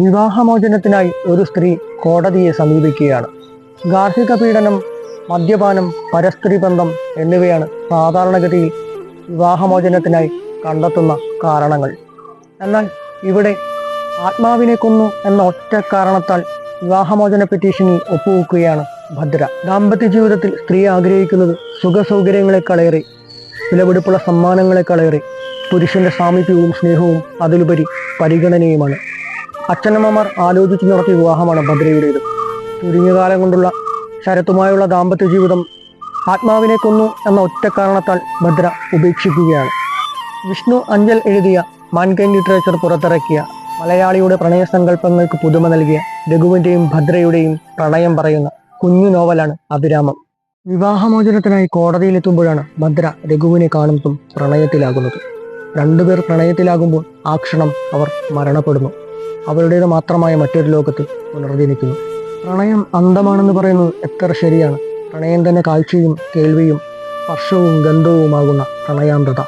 വിവാഹമോചനത്തിനായി ഒരു സ്ത്രീ കോടതിയെ സമീപിക്കുകയാണ്. ഗാർഹിക പീഡനം മദ്യപാനം പരസ്ത്രീ ബന്ധം എന്നിവയാണ് സാധാരണഗതിയിൽ വിവാഹമോചനത്തിനായി കണ്ടെത്തുന്ന കാരണങ്ങൾ. എന്നാൽ ഇവിടെ ആത്മാവിനെ കൊന്നു എന്ന ഒറ്റ കാരണത്താൽ വിവാഹമോചന പെറ്റീഷനിൽ ഒപ്പുവെക്കുകയാണ് ഭദ്ര. ദാമ്പത്യ ജീവിതത്തിൽ സ്ത്രീ ആഗ്രഹിക്കുന്നത് സുഖ സൗകര്യങ്ങളെക്കളേറെ വിലപിടിപ്പുള്ള സമ്മാനങ്ങളെക്കളേറി പുരുഷന്റെ സാമീപ്യവും സ്നേഹവും അതിലുപരി പരിഗണനയുമാണ്. അച്ഛനമ്മമാർ ആലോചിച്ചു നടത്തിയ വിവാഹമാണ് ഭദ്രയുടേത്. ചുരുങ്ങിയ കാലം കൊണ്ടുള്ള ശരത്തുമായുള്ള ദാമ്പത്യ ജീവിതം ആത്മാവിനെ കൊന്നു എന്ന ഒറ്റ കാരണത്താൽ ഭദ്ര ഉപേക്ഷിക്കുകയാണ്. വിഷ്ണു അഞ്ചൽ എഴുതിയ മാൻകൈൻ ലിറ്ററേച്ചർ പുറത്തിറക്കിയ മലയാളിയുടെ പ്രണയസങ്കല്പങ്ങൾക്ക് പുതുമ നൽകിയ രഘുവിന്റെയും ഭദ്രയുടെയും പ്രണയം പറയുന്ന കുഞ്ഞു നോവലാണ് അഭിരാമം. വിവാഹമോചനത്തിനായി കോടതിയിലെത്തുമ്പോഴാണ് ഭദ്ര രഘുവിനെ കാണുന്നതും പ്രണയത്തിലാകുന്നത്. രണ്ടുപേർ പ്രണയത്തിലാകുമ്പോൾ ആ ക്ഷണം അവർ മരണപ്പെടുന്നു. അവരുടേത് മാത്രമായ മറ്റൊരു ലോകത്ത് പുനർജനിക്കുന്നു. പ്രണയം അന്തമാണെന്ന് പറയുന്നത് എത്ര ശരിയാണ്. പ്രണയം തന്നെ കാഴ്ചയും കേൾവിയും സ്പർശവും ഗന്ധവുമാകുന്ന പ്രണയാന്തത.